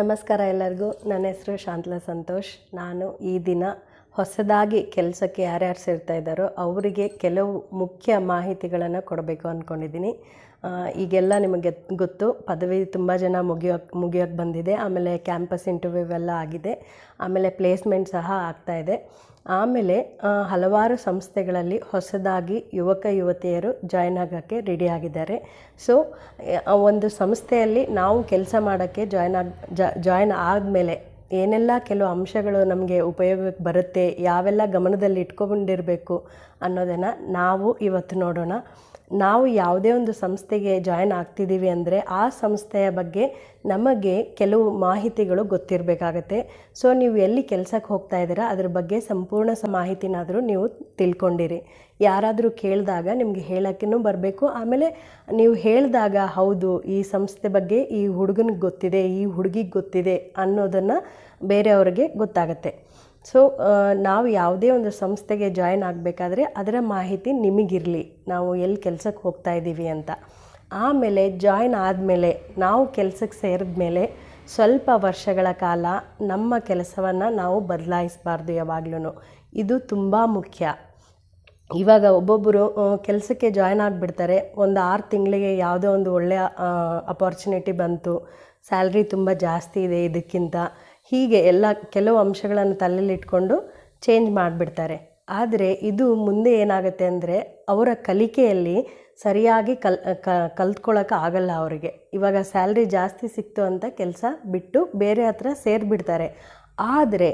ನಮಸ್ಕಾರ ಎಲ್ಲರಿಗೂ. ನನ್ನ ಹೆಸರು ಶಾಂತಲಾ ಸಂತೋಷ್. ನಾನು ಈ ದಿನ ಹೊಸದಾಗಿ ಕೆಲಸಕ್ಕೆ ಯಾರ್ಯಾರು ಸೇರ್ತಾ ಇದ್ದಾರೋ ಅವರಿಗೆ ಕೆಲವು ಮುಖ್ಯ ಮಾಹಿತಿಗಳನ್ನು ಕೊಡಬೇಕು ಅಂದ್ಕೊಂಡಿದ್ದೀನಿ ಈಗೆಲ್ಲ ನಿಮಗೆ ಗೊತ್ತು, ಪದವಿ ತುಂಬ ಜನ ಮುಗಿಯೋಕ್ಕೆ ಮುಗಿಯೋಕ್ಕೆ ಬಂದಿದೆ. ಆಮೇಲೆ ಕ್ಯಾಂಪಸ್ ಇಂಟರ್ವ್ಯೂ ಎಲ್ಲ ಆಗಿದೆ. ಆಮೇಲೆ ಪ್ಲೇಸ್ಮೆಂಟ್ ಸಹ ಆಗ್ತಾ ಇದೆ. ಆಮೇಲೆ ಹಲವಾರು ಸಂಸ್ಥೆಗಳಲ್ಲಿ ಹೊಸದಾಗಿ ಯುವಕ, ಯುವತಿಯರು ಜಾಯ್ನ್ ಆಗೋಕ್ಕೆ ರೆಡಿ ಆಗಿದ್ದಾರೆ. ಸೊ ಒಂದು ಸಂಸ್ಥೆಯಲ್ಲಿ ನಾವು ಕೆಲಸ ಮಾಡೋಕ್ಕೆ ಜಾಯ್ನ್ ಆಗಿ ಜಾಯ್ನ್ ಆದಮೇಲೆ ಏನೆಲ್ಲ ಕೆಲವು ಅಂಶಗಳು ನಮಗೆ ಉಪಯೋಗಕ್ಕೆ ಬರುತ್ತೆ, ಯಾವೆಲ್ಲ ಗಮನದಲ್ಲಿ ಇಟ್ಕೊಂಡಿರಬೇಕು ಅನ್ನೋದನ್ನು ನಾವು ಇವತ್ತು ನೋಡೋಣ. ನಾವು ಯಾವುದೇ ಒಂದು ಸಂಸ್ಥೆಗೆ ಜಾಯ್ನ್ ಆಗ್ತಿದ್ದೀವಿ ಅಂದರೆ ಆ ಸಂಸ್ಥೆಯ ಬಗ್ಗೆ ನಮಗೆ ಕೆಲವು ಮಾಹಿತಿಗಳು ಗೊತ್ತಿರಬೇಕಾಗತ್ತೆ. ಸೊ ನೀವು ಎಲ್ಲಿ ಕೆಲಸಕ್ಕೆ ಹೋಗ್ತಾ ಇದ್ದೀರಾ, ಅದ್ರ ಬಗ್ಗೆ ಸಂಪೂರ್ಣ ಸ ಮಾಹಿತಿನಾದರೂ ನೀವು ತಿಳ್ಕೊಂಡಿರಿ. ಯಾರಾದರೂ ಕೇಳಿದಾಗ ನಿಮಗೆ ಹೇಳೋಕ್ಕೂ ಬರಬೇಕು. ಆಮೇಲೆ ನೀವು ಹೇಳಿದಾಗ, ಹೌದು, ಈ ಸಂಸ್ಥೆ ಬಗ್ಗೆ ಈ ಹುಡುಗನಿಗೆ ಗೊತ್ತಿದೆ, ಈ ಹುಡುಗಿಗೆ ಗೊತ್ತಿದೆ ಅನ್ನೋದನ್ನು ಬೇರೆಯವ್ರಿಗೆ ಗೊತ್ತಾಗತ್ತೆ. ಸೊ ನಾವು ಯಾವುದೇ ಒಂದು ಸಂಸ್ಥೆಗೆ ಜಾಯ್ನ್ ಆಗಬೇಕಾದ್ರೆ ಅದರ ಮಾಹಿತಿ ನಿಮಗಿರಲಿ. ನಾವು ಎಲ್ಲಿ ಕೆಲಸಕ್ಕೆ ಹೋಗ್ತಾ ಇದ್ದೀವಿ ಅಂತ. ಆಮೇಲೆ ಜಾಯಿನ್ ಆದಮೇಲೆ, ನಾವು ಕೆಲಸಕ್ಕೆ ಸೇರಿದ ಮೇಲೆ ಸ್ವಲ್ಪ ವರ್ಷಗಳ ಕಾಲ ನಮ್ಮ ಕೆಲಸವನ್ನು ನಾವು ಬದಲಾಯಿಸಬಾರ್ದು ಯಾವಾಗಲೂ ಇದು ತುಂಬ ಮುಖ್ಯ. ಇವಾಗ ಒಬ್ಬೊಬ್ಬರು ಕೆಲಸಕ್ಕೆ ಜಾಯ್ನ್ ಆಗಿಬಿಡ್ತಾರೆ. ಒಂದು ಆರು ತಿಂಗಳಿಗೆ ಯಾವುದೋ ಒಂದು ಒಳ್ಳೆಯ ಅಪಾರ್ಚುನಿಟಿ ಬಂತು. ಸ್ಯಾಲ್ರಿ ತುಂಬ ಜಾಸ್ತಿ ಇದೆ ಇದಕ್ಕಿಂತ. ಹೀಗೆ ಎಲ್ಲ ಕೆಲವು ಅಂಶಗಳನ್ನು ತಲೆಯಲ್ಲಿಟ್ಕೊಂಡು ಚೇಂಜ್ ಮಾಡಿಬಿಡ್ತಾರೆ. ಆದರೆ ಇದು ಮುಂದೆ ಏನಾಗುತ್ತೆ ಅಂದರೆ ಅವರ ಕಲಿಕೆಯಲ್ಲಿ ಸರಿಯಾಗಿ ಕಲ್ ಕಲ್ತ್ಕೊಳ್ಳೋಕೆ ಆಗಲ್ಲ ಅವರಿಗೆ. ಇವಾಗ ಸ್ಯಾಲ್ರಿ ಜಾಸ್ತಿ ಸಿಕ್ತು ಅಂತ ಕೆಲಸ ಬಿಟ್ಟು ಬೇರೆ ಹತ್ರ ಸೇರಿಬಿಡ್ತಾರೆ. ಆದರೆ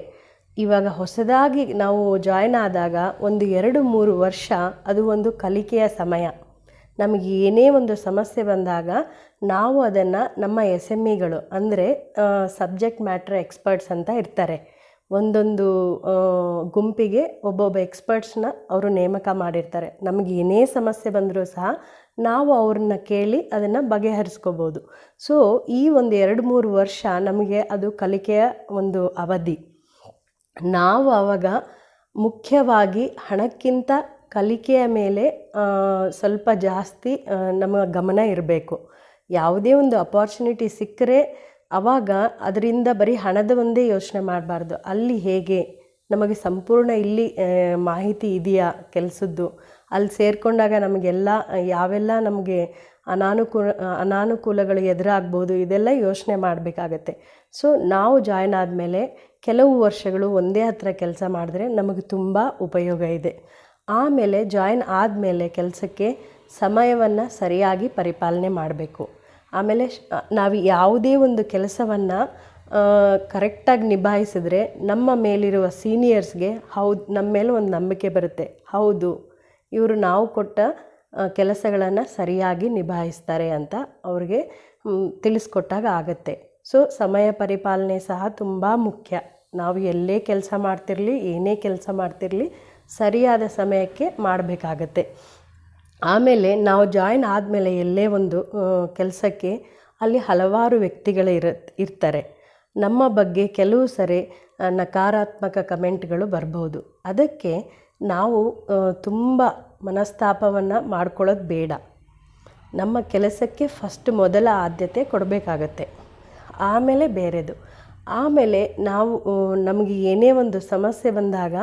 ಇವಾಗ ಹೊಸದಾಗಿ ನಾವು ಜಾಯ್ನ್ ಆದಾಗ ಒಂದು ಎರಡು ಮೂರು ವರ್ಷ ಅದು ಒಂದು ಕಲಿಕೆಯ ಸಮಯ. ನಮಗೆ ಏನೇ ಒಂದು ಸಮಸ್ಯೆ ಬಂದಾಗ ನಾವು ಅದನ್ನು ನಮ್ಮ ಎಸ್ ಎಂ ಇಗಳು ಅಂದರೆ ಸಬ್ಜೆಕ್ಟ್ ಮ್ಯಾಟ್ರ್ ಎಕ್ಸ್ಪರ್ಟ್ಸ್ ಅಂತ ಇರ್ತಾರೆ. ಒಂದೊಂದು ಗುಂಪಿಗೆ ಒಬ್ಬೊಬ್ಬ ಎಕ್ಸ್ಪರ್ಟ್ಸ್ನ ಅವರು ನೇಮಕ ಮಾಡಿರ್ತಾರೆ. ನಮಗೆ ಏನೇ ಸಮಸ್ಯೆ ಬಂದರೂ ಸಹ ನಾವು ಅವ್ರನ್ನ ಕೇಳಿ ಅದನ್ನು ಬಗೆಹರಿಸ್ಕೋಬೋದು. ಸೊ ಈ ಒಂದು ಎರಡು ಮೂರು ವರ್ಷ ನಮಗೆ ಅದು ಕಲಿಕೆಯ ಒಂದು ಅವಧಿ. ನಾವು ಆವಾಗ ಮುಖ್ಯವಾಗಿ ಹಣಕ್ಕಿಂತ ಕಲಿಕೆಯ ಮೇಲೆ ಸ್ವಲ್ಪ ಜಾಸ್ತಿ ನಮ್ಮ ಗಮನ ಇರಬೇಕು. ಯಾವುದೇ ಒಂದು ಅಪಾರ್ಚುನಿಟಿ ಸಿಕ್ಕರೆ ಆವಾಗ ಅದರಿಂದ ಬರೀ ಹಣದ ಒಂದೇ ಯೋಚನೆ ಮಾಡಬಾರ್ದು. ಅಲ್ಲಿ ಹೇಗೆ? ನಮಗೆ ಸಂಪೂರ್ಣ ಇಲ್ಲಿ ಮಾಹಿತಿ ಇದೆಯಾ ಕೆಲಸದ್ದು? ಅಲ್ಲಿ ಸೇರಿಕೊಂಡಾಗ ನಮಗೆಲ್ಲ, ಯಾವೆಲ್ಲ ನಮಗೆ ಅನಾನುಕೂಲ ಅನಾನುಕೂಲಗಳು ಎದುರಾಗ್ಬೋದು, ಇದೆಲ್ಲ ಯೋಚನೆ ಮಾಡಬೇಕಾಗತ್ತೆ. ಸೊ ನಾವು ಜಾಯ್ನ್ ಆದಮೇಲೆ ಕೆಲವು ವರ್ಷಗಳು ಒಂದೇ ಹತ್ರ ಕೆಲಸ ಮಾಡಿದ್ರೆ ನಮಗೆ ತುಂಬ ಉಪಯೋಗ ಇದೆ. ಆಮೇಲೆ ಜಾಯಿನ್ ಆದಮೇಲೆ ಕೆಲಸಕ್ಕೆ ಸಮಯವನ್ನು ಸರಿಯಾಗಿ ಪರಿಪಾಲನೆ ಮಾಡಬೇಕು. ಆಮೇಲೆ ನಾವು ಯಾವುದೇ ಒಂದು ಕೆಲಸವನ್ನು ಕರೆಕ್ಟಾಗಿ ನಿಭಾಯಿಸಿದ್ರೆ ನಮ್ಮ ಮೇಲಿರುವ ಸೀನಿಯರ್ಸ್ಗೆ ಹೌದು ನಮ್ಮ ಮೇಲೆ ಒಂದು ನಂಬಿಕೆ ಬರುತ್ತೆ. ಹೌದು, ಇವರು ನಾವು ಕೊಟ್ಟ ಕೆಲಸಗಳನ್ನು ಸರಿಯಾಗಿ ನಿಭಾಯಿಸ್ತಾರೆ ಅಂತ ಅವ್ರಿಗೆ ತಿಳಿಸ್ಕೊಟ್ಟಾಗ ಆಗತ್ತೆ. ಸೊ, ಸಮಯ ಪರಿಪಾಲನೆ ಸಹ ತುಂಬ ಮುಖ್ಯ. ನಾವು ಎಲ್ಲೇ ಕೆಲಸ ಮಾಡ್ತಿರಲಿ, ಏನೇ ಕೆಲಸ ಮಾಡ್ತಿರಲಿ ಸರಿಯಾದ ಸಮಯಕ್ಕೆ ಮಾಡಬೇಕಾಗತ್ತೆ. ಆಮೇಲೆ ನಾವು ಜಾಯಿನ್ ಆದಮೇಲೆ ಎಲ್ಲೇ ಒಂದು ಕೆಲಸಕ್ಕೆ ಅಲ್ಲಿ ಹಲವಾರು ವ್ಯಕ್ತಿಗಳು ಇರ, ಇರ್ತಾರೆ. ನಮ್ಮ ಬಗ್ಗೆ ಕೆಲವು ಸರಿ ನಕಾರಾತ್ಮಕ ಕಮೆಂಟ್ಗಳು ಬರ್ಬೋದು. ಅದಕ್ಕೆ ನಾವು ತುಂಬ ಮನಸ್ತಾಪವನ್ನು ಮಾಡ್ಕೊಳ್ಳೋದು ಬೇಡ. ನಮ್ಮ ಕೆಲಸಕ್ಕೆ ಫಸ್ಟ್ ಮೊದಲ ಆದ್ಯತೆ ಕೊಡಬೇಕಾಗತ್ತೆ. ಆಮೇಲೆ ಬೇರೆದು. ಆಮೇಲೆ ನಾವು ನಮಗೆ ಏನೇ ಒಂದು ಸಮಸ್ಯೆ ಬಂದಾಗ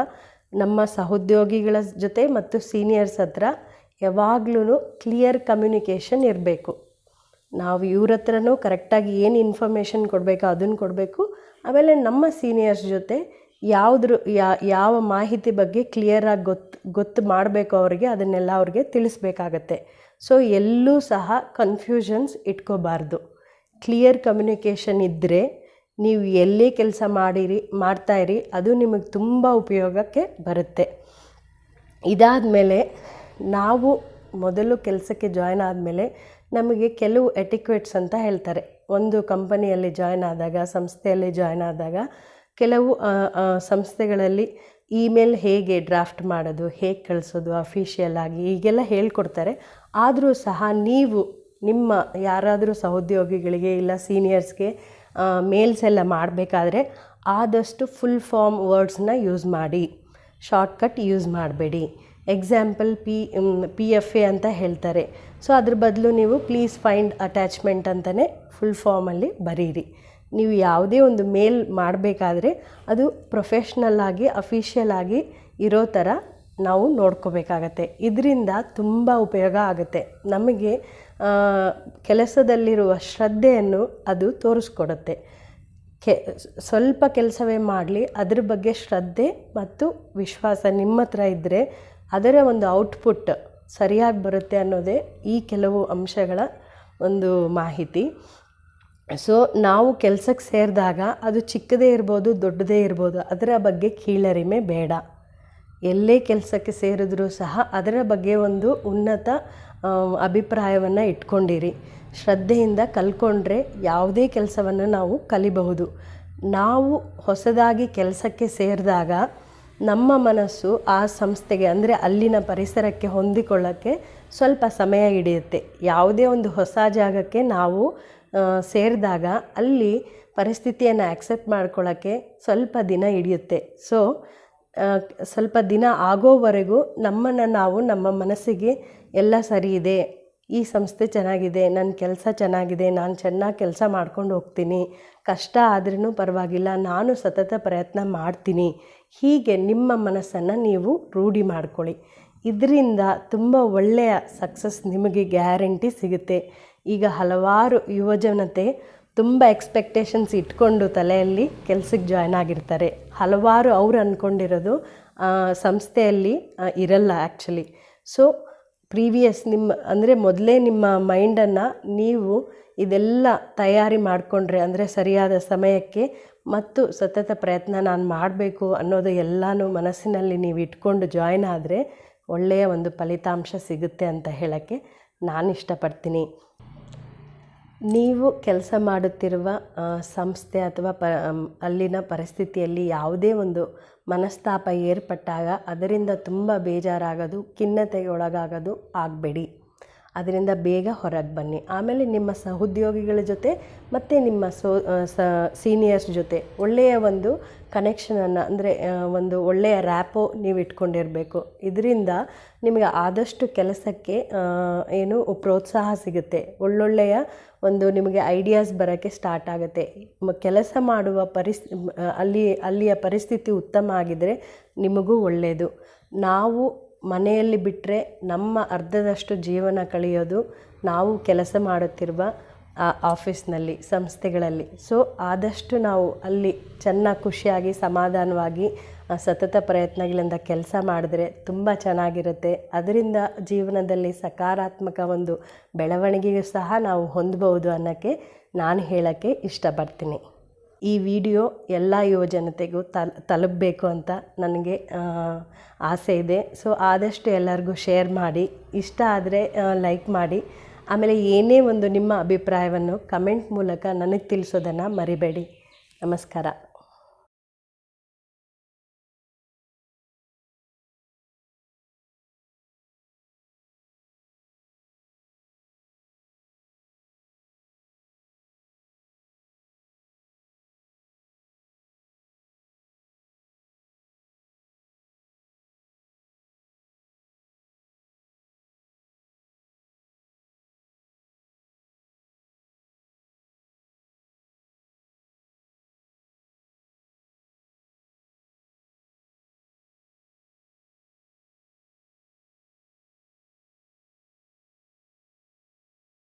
ನಮ್ಮ ಸಹೋದ್ಯೋಗಿಗಳ ಜೊತೆ ಮತ್ತು ಸೀನಿಯರ್ಸ್ ಹತ್ರ ಯಾವಾಗ್ಲೂ ಕ್ಲಿಯರ್ ಕಮ್ಯುನಿಕೇಷನ್ ಇರಬೇಕು. ನಾವು ಇವ್ರ ಹತ್ರನೂ ಕರೆಕ್ಟಾಗಿ ಏನು ಇನ್ಫಾರ್ಮೇಷನ್ ಕೊಡಬೇಕು ಅದನ್ನು ಕೊಡಬೇಕು. ಆಮೇಲೆ ನಮ್ಮ ಸೀನಿಯರ್ಸ್ ಜೊತೆ ಯಾವುದ್ರ ಯಾವ ಮಾಹಿತಿ ಬಗ್ಗೆ ಕ್ಲಿಯರಾಗಿ ಗೊತ್ತು ಗೊತ್ತು ಮಾಡಬೇಕು ಅವರಿಗೆ ಅದನ್ನೆಲ್ಲ ಅವ್ರಿಗೆ ತಿಳಿಸ್ಬೇಕಾಗತ್ತೆ. ಸೊ ಎಲ್ಲೂ ಸಹ ಕನ್ಫ್ಯೂಷನ್ಸ್ ಇಟ್ಕೋಬಾರ್ದು. ಕ್ಲಿಯರ್ ಕಮ್ಯುನಿಕೇಷನ್ ಇದ್ದರೆ ನೀವು ಎಲ್ಲೇ ಕೆಲಸ ಮಾಡಿರಿ ಮಾಡ್ತಾಯಿರಿ ಅದು ನಿಮಗೆ ತುಂಬ ಉಪಯೋಗಕ್ಕೆ ಬರುತ್ತೆ. ಇದಾದ ಮೇಲೆ ನಾವು ಮೊದಲು ಕೆಲಸಕ್ಕೆ ಜಾಯ್ನ್ ಆದಮೇಲೆ ನಮಗೆ ಕೆಲವು ಎಟಿಕ್ವೆಟ್ಸ್ ಅಂತ ಹೇಳ್ತಾರೆ. ಒಂದು ಕಂಪನಿಯಲ್ಲಿ ಜಾಯ್ನ್ ಆದಾಗ, ಸಂಸ್ಥೆಯಲ್ಲಿ ಜಾಯ್ನ್ ಆದಾಗ ಕೆಲವು ಸಂಸ್ಥೆಗಳಲ್ಲಿ ಇಮೇಲ್ ಹೇಗೆ ಡ್ರಾಫ್ಟ್ ಮಾಡೋದು, ಹೇಗೆ ಕಳಿಸೋದು ಅಫಿಷಿಯಲ್ ಆಗಿ ಹೀಗೆಲ್ಲ ಹೇಳ್ಕೊಡ್ತಾರೆ. ಆದರೂ ಸಹ ನೀವು ನಿಮ್ಮ ಯಾರಾದರೂ ಸಹೋದ್ಯೋಗಿಗಳಿಗೆ ಇಲ್ಲ ಸೀನಿಯರ್ಸ್ಗೆ ಮೇಲ್ಸ್ ಎಲ್ಲ ಮಾಡಬೇಕಾದ್ರೆ ಆದಷ್ಟು ಫುಲ್ ಫಾರ್ಮ್ ವರ್ಡ್ಸ್ನ ಯೂಸ್ ಮಾಡಿ ಶಾರ್ಟ್ಕಟ್ ಯೂಸ್ ಮಾಡಬೇಡಿ. Example P P F A ಅಂತ ಹೇಳ್ತಾರೆ. ಸೊ ಅದ್ರ ಬದಲು ನೀವು ಪ್ಲೀಸ್ ಫೈಂಡ್ ಅಟ್ಯಾಚ್ಮೆಂಟ್ ಅಂತಲೇ ಫುಲ್ ಫಾರ್ಮಲ್ಲಿ ಬರೀರಿ. ನೀವು ಯಾವುದೇ ಒಂದು ಮೇಲ್ ಮಾಡಬೇಕಾದ್ರೆ ಅದು ಪ್ರೊಫೆಷ್ನಲ್ ಆಗಿ ಅಫಿಷಿಯಲ್ ಆಗಿ ಇರೋ ಥರ ನಾವು ನೋಡ್ಕೋಬೇಕಾಗತ್ತೆ. ಇದರಿಂದ ತುಂಬ ಉಪಯೋಗ ಆಗುತ್ತೆ. ನಮಗೆ ಕೆಲಸದಲ್ಲಿರುವ ಶ್ರದ್ಧೆಯನ್ನು ಅದು ತೋರಿಸ್ಕೊಡುತ್ತೆ. ಕೆ, ಸ್ವಲ್ಪ ಕೆಲಸವೇ ಮಾಡಲಿ, ಅದ್ರ ಬಗ್ಗೆ ಶ್ರದ್ಧೆ ಮತ್ತು ವಿಶ್ವಾಸ ನಿಮ್ಮ ಹತ್ರ ಇದ್ದರೆ ಅದರ ಒಂದು ಔಟ್ಪುಟ್ ಸರಿಯಾಗಿ ಬರುತ್ತೆ ಅನ್ನೋದೇ ಈ ಕೆಲವು ಅಂಶಗಳ ಒಂದು ಮಾಹಿತಿ. ಸೊ ನಾವು ಕೆಲಸಕ್ಕೆ ಸೇರಿದಾಗ ಅದು ಚಿಕ್ಕದೇ ಇರ್ಬೋದು, ದೊಡ್ಡದೇ ಇರ್ಬೋದು, ಅದರ ಬಗ್ಗೆ ಕೀಳರಿಮೆ ಬೇಡ. ಎಲ್ಲೇ ಕೆಲಸಕ್ಕೆ ಸೇರಿದ್ರೂ ಸಹ ಅದರ ಬಗ್ಗೆ ಒಂದು ಉನ್ನತ ಅಭಿಪ್ರಾಯವನ್ನು ಇಟ್ಕೊಂಡಿರಿ. ಶ್ರದ್ಧೆಯಿಂದ ಕಲ್ತ್ಕೊಂಡ್ರೆ ಯಾವುದೇ ಕೆಲಸವನ್ನು ನಾವು ಕಲಿಬಹುದು. ನಾವು ಹೊಸದಾಗಿ ಕೆಲಸಕ್ಕೆ ಸೇರಿದಾಗ ನಮ್ಮ ಮನಸ್ಸು ಆ ಸಂಸ್ಥೆಗೆ, ಅಂದರೆ ಅಲ್ಲಿನ ಪರಿಸರಕ್ಕೆ ಹೊಂದಿಕೊಳ್ಳೋಕ್ಕೆ ಸ್ವಲ್ಪ ಸಮಯ ಹಿಡಿಯುತ್ತೆ. ಯಾವುದೇ ಒಂದು ಹೊಸ ಜಾಗಕ್ಕೆ ನಾವು ಸೇರಿದಾಗ ಅಲ್ಲಿ ಪರಿಸ್ಥಿತಿಯನ್ನು ಆ್ಯಕ್ಸೆಪ್ಟ್ ಮಾಡ್ಕೊಳ್ಳೋಕ್ಕೆ ಸ್ವಲ್ಪ ದಿನ ಹಿಡಿಯುತ್ತೆ. ಸೊ ಸ್ವಲ್ಪ ದಿನ ಆಗೋವರೆಗೂ ನಮ್ಮನ್ನು ನಾವು ನಮ್ಮ ಮನಸ್ಸಿಗೆ ಎಲ್ಲ ಸರಿ ಇದೆ, ಈ ಸಂಸ್ಥೆ ಚೆನ್ನಾಗಿದೆ ನನ್ನ ಕೆಲಸ ಚೆನ್ನಾಗಿದೆ, ನಾನು ಚೆನ್ನಾಗಿ ಕೆಲಸ ಮಾಡ್ಕೊಂಡು ಹೋಗ್ತೀನಿ, ಕಷ್ಟ ಆದ್ರೂ ಪರವಾಗಿಲ್ಲ, ನಾನು ಸತತ ಪ್ರಯತ್ನ ಮಾಡ್ತೀನಿ, ಹೀಗೆ ನಿಮ್ಮ ಮನಸ್ಸನ್ನು ನೀವು ರೂಢಿ ಮಾಡ್ಕೊಳ್ಳಿ. ಇದರಿಂದ ತುಂಬ ಒಳ್ಳೆಯ ಸಕ್ಸಸ್ ನಿಮಗೆ ಗ್ಯಾರಂಟಿ ಸಿಗುತ್ತೆ. ಈಗ ಹಲವಾರು ಯುವಜನತೆ ತುಂಬ ಎಕ್ಸ್ಪೆಕ್ಟೇಷನ್ಸ್ ಇಟ್ಕೊಂಡು ತಲೆಯಲ್ಲಿ ಕೆಲ್ಸಕ್ಕೆ ಜಾಯ್ನ್ ಆಗಿರ್ತಾರೆ. ಹಲವಾರು ಅವ್ರು ಅಂದ್ಕೊಂಡಿರೋದು ಸಂಸ್ಥೆಯಲ್ಲಿ ಇರಲ್ಲ ಆ್ಯಕ್ಚುಲಿ ಸೊ ಪ್ರೀವಿಯಸ್ ನಿಮ್ಮ, ಅಂದರೆ ಮೊದಲೇ ನಿಮ್ಮ ಮೈಂಡನ್ನು ನೀವು ಇದೆಲ್ಲ ತಯಾರಿ ಮಾಡಿಕೊಂಡ್ರೆ, ಅಂದರೆ ಸರಿಯಾದ ಸಮಯಕ್ಕೆ ಮತ್ತು ಸತತ ಪ್ರಯತ್ನ ನಾನು ಮಾಡಬೇಕು ಅನ್ನೋದು ಎಲ್ಲನೂ ಮನಸ್ಸಿನಲ್ಲಿ ನೀವು ಇಟ್ಕೊಂಡು ಜಾಯ್ನ್ ಆದರೆ ಒಳ್ಳೆಯ ಒಂದು ಫಲಿತಾಂಶ ಸಿಗುತ್ತೆ ಅಂತ ಹೇಳೋಕ್ಕೆ ನಾನು ಇಷ್ಟಪಡ್ತೀನಿ. ನೀವು ಕೆಲಸ ಮಾಡುತ್ತಿರುವ ಸಂಸ್ಥೆ ಅಥವಾ ಪ ಅಲ್ಲಿನ ಪರಿಸ್ಥಿತಿಯಲ್ಲಿ ಯಾವುದೇ ಒಂದು ಮನಸ್ತಾಪ ಏರ್ಪಟ್ಟಾಗ ಅದರಿಂದ ತುಂಬ ಬೇಜಾರಾಗೋದು ಖಿನ್ನತೆಗೆ ಒಳಗಾಗೋದು ಆಗಬೇಡಿ. ಅದರಿಂದ ಬೇಗ ಹೊರಗೆ ಬನ್ನಿ. ಆಮೇಲೆ ನಿಮ್ಮ ಸಹೋದ್ಯೋಗಿಗಳ ಜೊತೆ ಮತ್ತು ನಿಮ್ಮ ಸೋ ಸೀನಿಯರ್ಸ್ ಜೊತೆ ಒಳ್ಳೆಯ ಒಂದು ಕನೆಕ್ಷನನ್ನು ಅಂದರೆ ಒಂದು ಒಳ್ಳೆಯ ರ್ಯಾಪೋ ನೀವು ಇಟ್ಕೊಂಡಿರಬೇಕು. ಇದರಿಂದ ನಿಮಗೆ ಆದಷ್ಟು ಕೆಲಸಕ್ಕೆ ಏನು ಪ್ರೋತ್ಸಾಹ ಸಿಗುತ್ತೆ. ಒಳ್ಳೊಳ್ಳೆಯ ಒಂದು ನಿಮಗೆ ಐಡಿಯಾಸ್ ಬರೋಕ್ಕೆ ಸ್ಟಾರ್ಟ್ ಆಗುತ್ತೆ. ಕೆಲಸ ಮಾಡುವ ಪರಿಸ್ ಅಲ್ಲಿ, ಅಲ್ಲಿಯ ಪರಿಸ್ಥಿತಿ ಉತ್ತಮ ಆಗಿದ್ದರೆ ನಿಮಗೂ ಒಳ್ಳೆಯದು ನಾವು ಮನೆಯಲ್ಲಿ ಬಿಟ್ಟರೆ ನಮ್ಮ ಅರ್ಧದಷ್ಟು ಜೀವನ ಕಳೆಯೋದು ನಾವು ಕೆಲಸ ಮಾಡುತ್ತಿರುವ ಆ ಆಫೀಸ್ನಲ್ಲಿ, ಸಂಸ್ಥೆಗಳಲ್ಲಿ. ಸೊ, ಆದಷ್ಟು ನಾವು ಅಲ್ಲಿ ಚೆನ್ನಾಗಿ ಖುಷಿಯಾಗಿ, ಸಮಾಧಾನವಾಗಿ ಸತತ ಪ್ರಯತ್ನಗಳಿಂದ ಕೆಲಸ ಮಾಡಿದ್ರೆ ತುಂಬ ಚೆನ್ನಾಗಿರುತ್ತೆ. ಅದರಿಂದ ಜೀವನದಲ್ಲಿ ಸಕಾರಾತ್ಮಕ ಒಂದು ಬೆಳವಣಿಗೆಯೂ ಸಹ ನಾವು ಹೊಂದಬಹುದು ಅನ್ನೋಕ್ಕೆ ನಾನು ಹೇಳೋಕ್ಕೆ ಇಷ್ಟಪಡ್ತೀನಿ. ಈ ವಿಡಿಯೋ ಎಲ್ಲ ಯುವಜನತೆಗೂ ತಲ್, ತಲುಪಬೇಕು ಅಂತ ನನಗೆ ಆಸೆ ಇದೆ. ಸೊ ಆದಷ್ಟು ಎಲ್ಲರಿಗೂ ಶೇರ್ ಮಾಡಿ. ಇಷ್ಟ ಆದರೆ ಲೈಕ್ ಮಾಡಿ. ಆಮೇಲೆ ಏನೇ ಒಂದು ನಿಮ್ಮ ಅಭಿಪ್ರಾಯವನ್ನು ಕಮೆಂಟ್ ಮೂಲಕ ನನಗೆ ತಿಳಿಸೋದನ್ನು ಮರಿಬೇಡಿ. ನಮಸ್ಕಾರ.